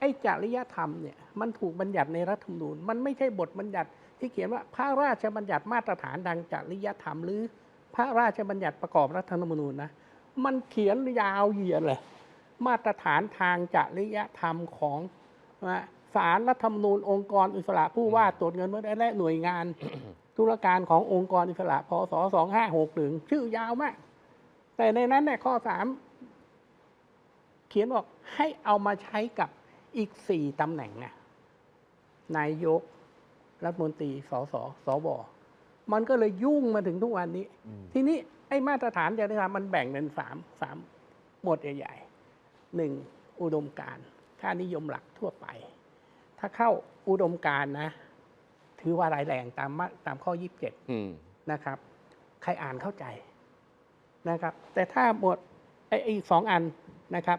ไอ้จริยธรรมเนี่ยมันถูกบัญญัติในรัฐธรรมนูญ มันไม่ใช่บทบัญญัติที่เขียนว่าพระราชบัญญัติมาตรฐานดังจริยธรรม หรือพระราชบัญญัติประกอบรัฐธรรมนูญนะมันเขียนยาวเหยียดเลยมาตรฐานทางจริยธรรมของนะศาลรัฐธรรมนูญองค์กรอิสระผู้ว่าตรวจเงินเมื่อได้และหน่วยงานธุรการขององค์กรอิสระพศ2561ชื่อยาวมาก แต่ในนั้นเนี่ยข้อสามเขียนบอกให้เอามาใช้กับ อีกสี่ตำแหน่งนะนายก รัฐมนตรีสสสวมันก็เลยยุ่งมาถึงทุกวันนี้ ทีนี้ไอ้มาตรฐานจริยธรรมมันแบ่งเป็นสามสามหมวดใหญ่ๆหนึ่งอุดมการณ์ค่านิยมหลักทั่วไป ถ้าเข้าอุดมการณ์นะ ถือว่าร้ายแรงตามมาตามข้อ27อืมนะครับ ใครอ่านเข้าใจนะครับ แต่ถ้าหมวดไอ้ไอ้อีกสองอันนะครับ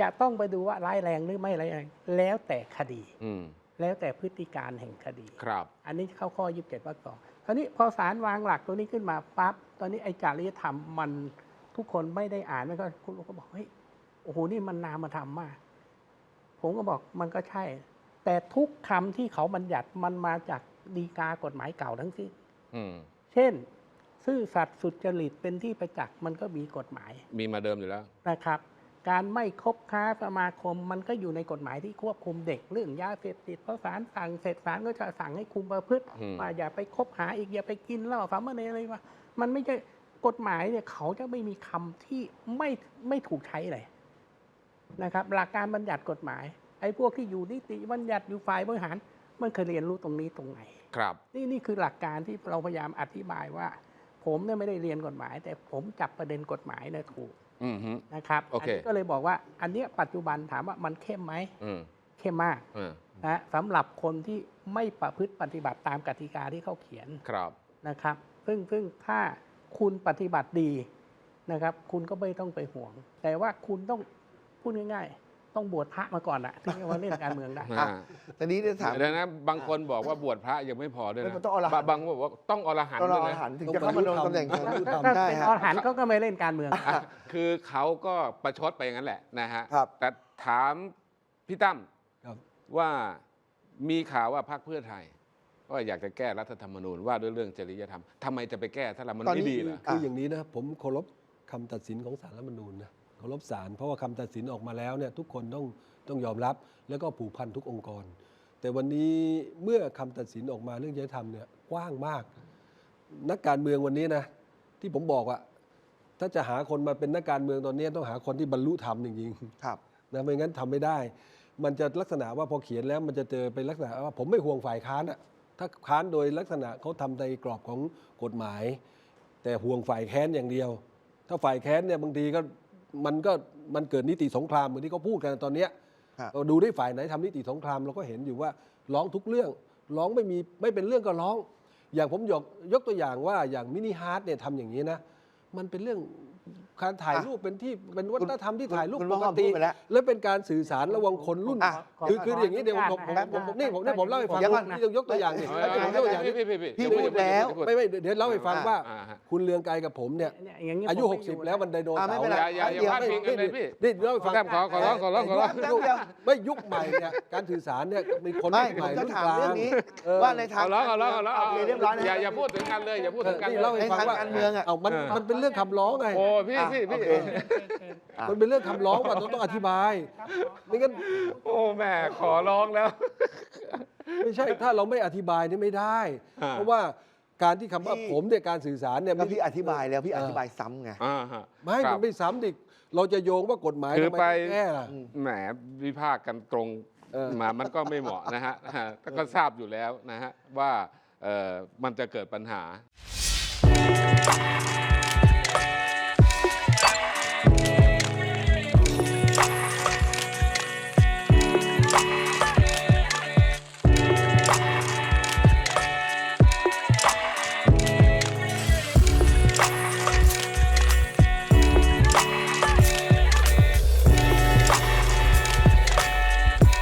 จะต้องไปดูว่าร้ายแรงหรือไม่ร้ายแรง แล้วแต่คดี อืม แล้วแต่พฤติการแห่งคดี ครับ อันนี้เข้าข้อ 27วรรคสองคราวนี้พอศาลวางหลักตัวนี้ขึ้นมาปั๊บตอนนี้ไอ้จริยธรรมมันทุกคนไม่ได้อ่านมันก็คุณก็บอกเฮ้ยโอ้โหนี่มันนามธรรมมาก ผมก็บอกมันก็ใช่ แต่ทุกคำที่เขาบัญญัติมันมาจากดีกากฎหมายเก่าทั้งสิ้น อืม เช่น ซื่อสัตย์สุจริตเป็นที่ประจักษ์มันก็มีกฎหมายมีมาเดิมอยู่แล้ว นะครับ การไม่คบค้าสมาคม มันก็อยู่ในกฎหมายที่ควบคุมเด็กเรื่องยาเสพติดเพราะศาลสั่งเสร็จศาลก็จะสั่งให้คุมประพฤติอืมว่าอย่าไปคบหาอีกอย่าไปกินเหล้าสามเณรอะไรว่ามันไม่ใช่กฎหมายเนี่ยเขาจะไม่มีคำที่ไม่ไม่ถูกใช้เลยนะครับ หลักการบัญญัติกฎหมาย ไอ้พวกที่อยู่นิติบัญญัติอยู่ฝ่ายบริหาร มันเคยเรียนรู้ตรงนี้ตรงไหนครับ นี่นี่คือหลักการที่เราพยายามอธิบายว่า ผมเนี่ยไม่ได้เรียนกฎหมาย แต่ผมจับประเด็นกฎหมายเนี่ยถูก อืมฮึ นะครับโอเค นนี้ก็เลยบอกว่าอันเนี้ยปัจจุบันถามว่ามันเข้มไหมอืมเข้มมากอืมนะสำหรับคนที่ไม่ประพฤติปฏิบัติตามกติกาที่เขาเขียนครับ นะครับ ซึ่งซึ่งถ้าคุณปฏิบัติดีนะครับ คุณก็ไม่ต้องไปห่วง แต่ว่าคุณต้องพูดง่ายๆ ต้องบวชพระมาก่อนอะที่จะมาเล่นการเมืองได้ อ่าตอนนี้เนี่ยถาม เดี๋ยวนะบางคนบอกว่าบวชพระยังไม่พอด้วยไม่นะมันต้องอรหันต์ บางคนบอกว่าต้องอรหันต์ต้องรด้อวยอานะหารถึงจะเข้ามาลงตำแหน่งต้องบรรลุธรรมถ้าได้เป็นฮะ อรหันต์เขาก็ไม่เล่นการเมือง อะคือเขาก็ประชดไปอย่างนั้นแหละนะฮะ ครับ แต่ถามพี่ตั้มครับ ว่ามีข่าวว่าพรรคเพื่อไทยว่าอยากจะแก้รัฐธรรมนูญว่าด้วยเรื่องจริยธรรมทำไมจะไปแก้ถ้าเรามันตอนไม่นี้ ดีเหรอ คืออย่างนี้นะผมเคารพคำตัดสินของศาลรัฐธรรมนูญนะ เคารพศาลเพราะว่าคำตัดสินออกมาแล้วเนี่ยทุกคนต้องต้องยอมรับแล้วก็ผูกพันทุกองค์กร แต่วันนี้เมื่อคำตัดสินออกมาเรื่องจริยธรรมเนี่ยกว้างมาก นักการเมืองวันนี้นะที่ผมบอกอะถ้าจะหาคนมาเป็นนักการเมืองตอนนี้ต้องหาคนที่บรรลุธรรมจริงๆครับนะไม่งั้นทำไม่ได้ มันจะลักษณะว่าพอเขียนแล้วมันจะเจอเป็นลักษณะว่าผมไม่ห่วงฝ่ายค้านอะถ้าค้านโดยลักษณะเขาทำในกรอบของกฎหมาย แต่ห่วงฝ่ายแค้นอย่างเดียว ถ้าฝ่ายแค้นเนี่ยบางทีก็ มันก็มันเกิดนิติสงครามเหมือนที่เขาพูดกันตอนเนี้ยครับเราดูได้ฝ่ายไหนทำนิติสงครามเราก็เห็นอยู่ว่าร้องทุกเรื่องร้องไม่มีไม่เป็นเรื่องก็ร้อง อย่างผมยกยกตัวอย่างว่าอย่างมินิฮาร์ดเนี่ยทำอย่างนี้นะ มันเป็นเรื่อง การถ่ายรูปเป็นที่เป็นวัฒนธรรมที่ถ่ายรูปคุณปพ่กอติพูดไปแล้วและเป็นการสื่อสารระหว่างคนรุ่นอะคือคืออย่างนี้เดี๋ยวผมผมขออนุญาตผมผมนะนี่ผมเนี่ยผมเล่าให้ฟังเดี๋ยวก่อนนี่ต้องยกตัวอย่างนี่เอาผมยกตัวอย่างนี่พี่พี่พี่พี่พูดแล้วไม่ไม่เดี๋ยวเล่าให้ฟังว่าอ่าฮะคุณเลืองไกลกับผมเนี่ยเนี่ยอย่างนี้อายุผมไม่60 แล้วมันไดโนอะเสาไม่ร์เป็นไรอย่าอย่าอย่าพลาดพิงกันเลยพี่นี่เล่าให้ฟังแต้มขอขอร้องขอร้องขอร้องแป๊บเดียวไม่ยุคใหม่เนี่ยการสื่อสารเนี่ยมีคนไม่รุ่นผใหม่มจะรุ่นถามกลางเรื่องนี้เออว่าในทางเอาร้องเอาร้องเอาร้องโอเคเรียบร้อยนะอย่าอย่าพูดถึงกันเลยอย่าพูดเอถึองกันนี่เลเล่ายให้ฟังว่าในทางการเมืองอะเอามันมันเป็นเรื่องคำร้องไงโอ้พี่พี่พี่โอเคอะมันเป็นเรื่องคำร้องว่าเราต้องอธิบายไม่งั้นโอ้แม่ขอร้องแล้ว ไม่ใช่ถ้าเราไม่อธิบายนี่ไม่ได้ อ่า เพราะว่าการที่คำว่าพี่ ผมเนี่ยการสื่อสารเนี่ยแล้วไม่พี่อธิบายแล้วพี่อธิบายซ้ำไง อ่าฮะไม่ครัมับ นไม่ซ้ำดิเราจะโยงว่ากฎหมายคือทำไมไป ต้องแก้ล่ะ แหมวิพากษ์กันตรงเออ มามันก็ไม่เหมาะนะฮะ แต่ก็ทราบอยู่แล้วนะฮะ ว่าเอ่อมันจะเกิดปัญหา